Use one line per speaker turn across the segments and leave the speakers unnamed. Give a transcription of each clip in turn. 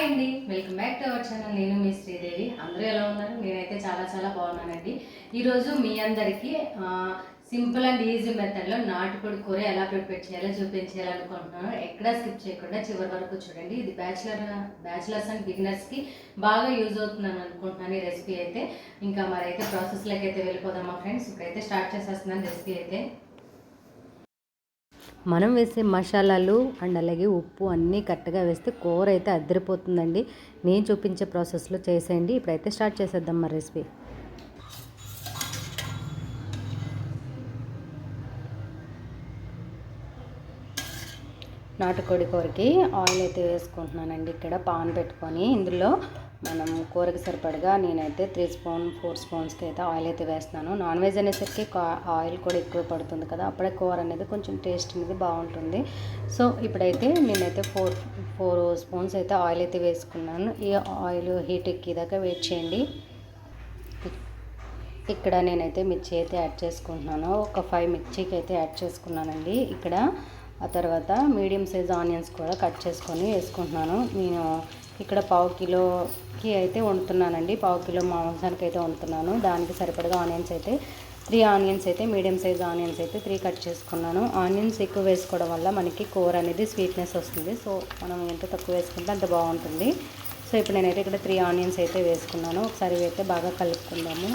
Hi అండి. Welcome back to our channel. నేను మీ శ్రీదేవి. అందరూ ఎలా ఉన్నారు? నేనైతే చాలా చాలా బాగున్నానండి. ఈరోజు మీ అందరికీ సింపుల్ అండ్ ఈజీ మెథడ్లో నాటుకోడి కూర ఎలా ప్రిపేర్ చేయాలో చూపించాలనుకుంటున్నాను ఎక్కడ స్కిప్ చేయకుండా చివరి వరకు చూడండి. ఇది బ్యాచిలర్ బ్యాచిలర్స్ అండ్ బిగినర్స్కి బాగా యూజ్ అవుతుందని అనుకుంటున్నాను ఈ రెసిపీ అయితే. ఇంకా మరి అయితే ప్రాసెస్లోకి అయితే వెళ్ళిపోదామా ఫ్రెండ్స్? ఇప్పుడైతే స్టార్ట్ చేసేస్తున్నాను రెసిపీ అయితే.
మనం వేసే మసాలాలు అండ్ అలాగే ఉప్పు అన్నీ కరెక్ట్గా వేస్తే కూర అయితే అద్దరిపోతుందండి నేను చూపించే ప్రాసెస్లో చేసేయండి. ఇప్పుడైతే స్టార్ట్ చేసేద్దాం మా రెసిపీ. నాటుకోడి కూరకి ఆయిల్ అయితే వేసుకుంటున్నానండి. ఇక్కడ పాన్ పెట్టుకొని ఇందులో మనం కూరకి సరిపడగా నేనైతే త్రీ స్పూన్ ఫోర్ స్పూన్స్కి అయితే ఆయిల్ అయితే వేస్తున్నాను. నాన్ వెజ్ అనేసరికి ఆయిల్ కూడా ఎక్కువ పడుతుంది కదా అప్పుడే కూర అనేది కొంచెం టేస్ట్ అనేది బాగుంటుంది. సో ఇప్పుడైతే నేనైతే ఫోర్ ఫోర్ స్పూన్స్ అయితే ఆయిల్ అయితే వేసుకున్నాను. ఈ ఆయిల్ హీట్ ఎక్కేదాకా వెయిట్ చేయండి. ఇక్కడ నేనైతే మిర్చి అయితే యాడ్ చేసుకుంటున్నాను. ఒక ఫైవ్ మిర్చికి అయితే యాడ్ చేసుకున్నానండి. ఇక్కడ ఆ తర్వాత మీడియం సైజ్ ఆనియన్స్ కూడా కట్ చేసుకొని వేసుకుంటున్నాను. నేను ఇక్కడ పావు కిలోకి అయితే వండుతున్నానండి. పావు కిలో మాంసానికి అయితే వండుతున్నాను. దానికి సరిపడగా ఆనియన్స్ అయితే త్రీ ఆనియన్స్ అయితే మీడియం సైజ్ ఆనియన్స్ అయితే త్రీ కట్ చేసుకున్నాను. ఆనియన్స్ ఎక్కువ వేసుకోవడం వల్ల మనకి కూర అనేది స్వీట్నెస్ వస్తుంది. సో మనం ఎంత తక్కువ వేసుకుంటే అంత బాగుంటుంది. సో ఇప్పుడు నేనైతే ఇక్కడ త్రీ ఆనియన్స్ అయితే వేసుకున్నాను. ఒకసారి అయితే బాగా కలుపుకుందాము.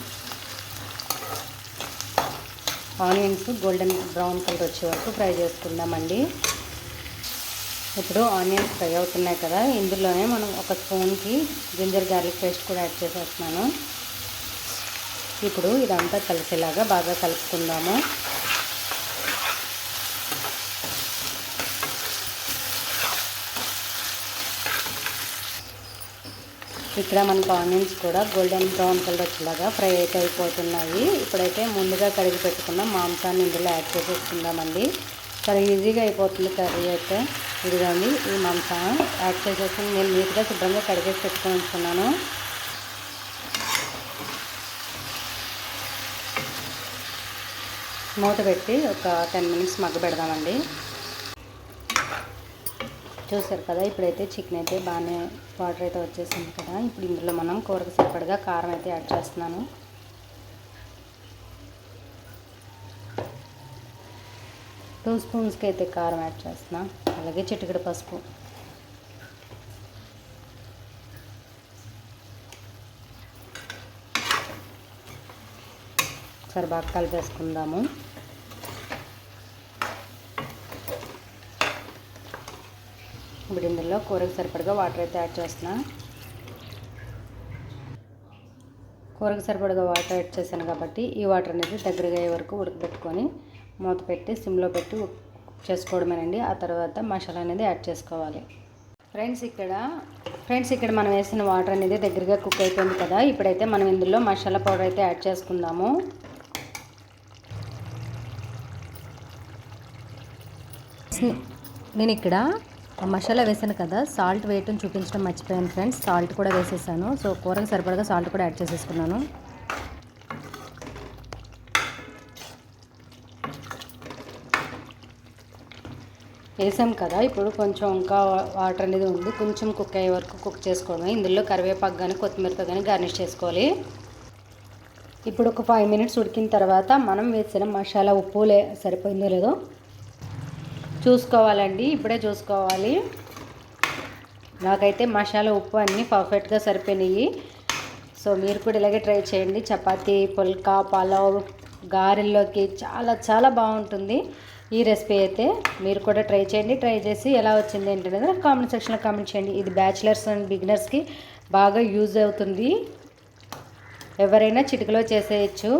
ఆనియన్స్ గోల్డెన్ బ్రౌన్ కలర్ వచ్చే వరకు ఫ్రై చేసుకుందామండి. ఇప్పుడు ఆనియన్స్ ఫ్రై అవుతున్నాయి కదా ఇందులోనే మనం ఒక స్పూన్కి జింజర్ గార్లిక్ పేస్ట్ కూడా యాడ్ చేసేస్తున్నాను. ఇప్పుడు ఇదంతా కలిసేలాగా బాగా కలుపుకుందాము. ఇక్కడ మనకు ఆనియన్స్ కూడా గోల్డెన్ బ్రౌన్ కలర్ వచ్చేలాగా ఫ్రై అయితే అయిపోతున్నాయి. ఇప్పుడైతే ముందుగా కడిగి పెట్టుకున్న మాంసాన్ని ఇందులో యాడ్ చేసేసుకుందామండి. చాలా ఈజీగా అయిపోతుంది కర్రీ అయితే. ఇదిగోండి ఈ మాంసం యాడ్ చేసేసి నేను నీట్గా శుభ్రంగా కడిగేసి పెట్టుకొని ఉంచుకున్నాను మూత పెట్టి ఒక టెన్ మినిట్స్ మగ్గ పెడదామండి. చూసారు కదా ఇప్పుడైతే చికెన్ అయితే బాగానే వాటర్ అయితే వచ్చేసింది కదా. ఇప్పుడు ఇందులో మనం కూరకు సరిపడగా కారం అయితే యాడ్ చేస్తున్నాను. టూ స్పూన్స్కి అయితే కారం యాడ్ చేస్తున్నా. అలాగే చిటికెడు పసుపు. ఒకసారి బాగా కలిపేసుకుందాము. ఇప్పుడు ఇందులో కూరకు సరిపడగా వాటర్ అయితే యాడ్ చేస్తున్నా. కూరకు సరిపడగా వాటర్ యాడ్ చేశాను కాబట్టి ఈ వాటర్ అనేది దగ్గరగా అయ్యే వరకు ఉడకబెట్టుకొని మూత పెట్టి సిమ్లో పెట్టి చేసుకోవడమేనండి. ఆ తర్వాత మసాలా అనేది యాడ్ చేసుకోవాలి. ఫ్రెండ్స్ ఇక్కడ ఫ్రెండ్స్ ఇక్కడ మనం వేసిన వాటర్ అనేది దగ్గరగా కుక్ అయిపోయింది కదా. ఇప్పుడైతే మనం ఇందులో మసాలా పౌడర్ అయితే యాడ్ చేసుకుందాము. నేను ఇక్కడ మసాలా వేసాను కదా. సాల్ట్ వేయటం చూపించడం మర్చిపోయాను ఫ్రెండ్స్. సాల్ట్ కూడా వేసేసాను. సో కూరకు సరిపడగా సాల్ట్ కూడా యాడ్ చేసేసుకున్నాను. వేసాం కదా ఇప్పుడు కొంచెం ఇంకా వాటర్ అనేది ఉంది. కొంచెం కుక్ అయ్యే వరకు కుక్ చేసుకోవడమే. ఇందులో కరివేపాకు కానీ కొత్తిమీరతో కానీ గార్నిష్ చేసుకోవాలి. ఇప్పుడు ఒక ఫైవ్ మినిట్స్ ఉడికిన తర్వాత మనం వేసిన మసాలా ఉప్పు లే సరిపోయిందో లేదో చూసుకోవాలండి. ఇప్పుడే చూసుకోవాలి. నాకైతే మసాలా ఉప్పు అన్నీ పర్ఫెక్ట్గా సరిపోయినాయి. సో మీరు కూడా ఇలాగే ట్రై చేయండి. చపాతీ పుల్కా పలావ్ గారెల్లోకి చాలా చాలా బాగుంటుంది. ఈ రెసిపీ అయితే మీరు కూడా ట్రై చేయండి. ట్రై చేసి ఎలా వచ్చింది ఏంటనేది కామెంట్ సెక్షన్లో కామెంట్ చేయండి. ఇది బ్యాచిలర్స్ అండ్ బిగినర్స్కి బాగా యూజ్ అవుతుంది. ఎవరైనా చిటికలో చేసేయచ్చు.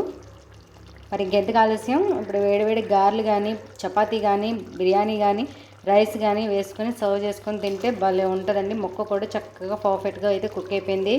మరి ఇంకెందుకు ఆలస్యం? ఇప్పుడు వేడివేడి గారెలు కానీ చపాతీ కానీ బిర్యానీ కానీ రైస్ కానీ వేసుకొని సర్వ్ చేసుకొని తింటే భలే ఉంటుందండి. మొక్క కూడా చక్కగా పర్ఫెక్ట్గా అయితే కుక్ అయిపోయింది.